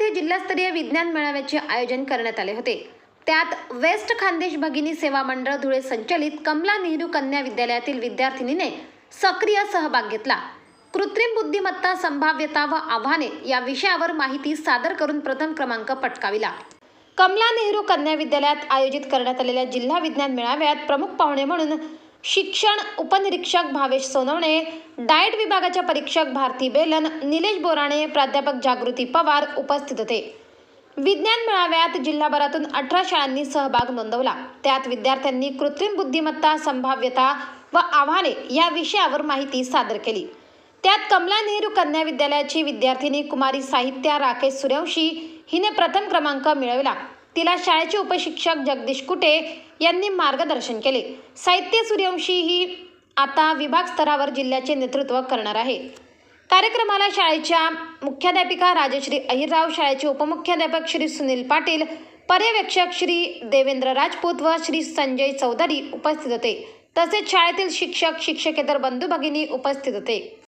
येथे जिल्हास्तरीय विज्ञान मेळाव्याचे आयोजन करण्यात आले होते. त्यात वेस्ट खानदेश भगिनी सेवा मंडळ धुळे संचलित कमला नेहरू कन्या विद्यालयातील विद्यार्थिनीने सक्रिय सहभाग घेतला. कृत्रिम बुद्धिमत्ता संभाव्यता व आव्हाने या विषयावर माहिती सादर करून प्रथम क्रमांक पटकाविला. कमला नेहरू कन्या विद्यालयात आयोजित करण्यात आलेल्या जिल्हा विज्ञान मेळाव्यात प्रमुख पाहुणे म्हणून शिक्षण उपनिरीक्षक भावेश सोनवणे डाएट विभागाच्या परीक्षक भारती बेलन निलेश बोराणे प्राध्यापक जागृती पवार उपस्थित होते. विज्ञान मेळाव्यात जिल्हाभरातून अठरा शाळांनी सहभाग नोंदवला. त्यात विद्यार्थ्यांनी कृत्रिम बुद्धिमत्ता संभाव्यता व आव्हाने या विषयावर माहिती सादर केली. त्यात कमला नेहरू कन्या विद्यालयाची विद्यार्थिनी कुमारी साहित्या राकेश सूर्यवंशी हिने प्रथम क्रमांक मिळविला. तिला शाळेचे उपशिक्षक जगदीश कुटे यांनी मार्गदर्शन केले. साहित्य सूर्यवंशी ही आता विभाग स्तरावर जिल्ह्याचे नेतृत्व करणार आहे. कार्यक्रमाला शाळेच्या मुख्याध्यापिका राजश्री अहिरराव शाळेचे उपमुख्याध्यापक श्री सुनील पाटील पर्यवेक्षक श्री देवेंद्र राजपूत व श्री संजय चौधरी उपस्थित होते. तसेच शाळेतील शिक्षक शिक्षकेतर बंधू भगिनी उपस्थित होते.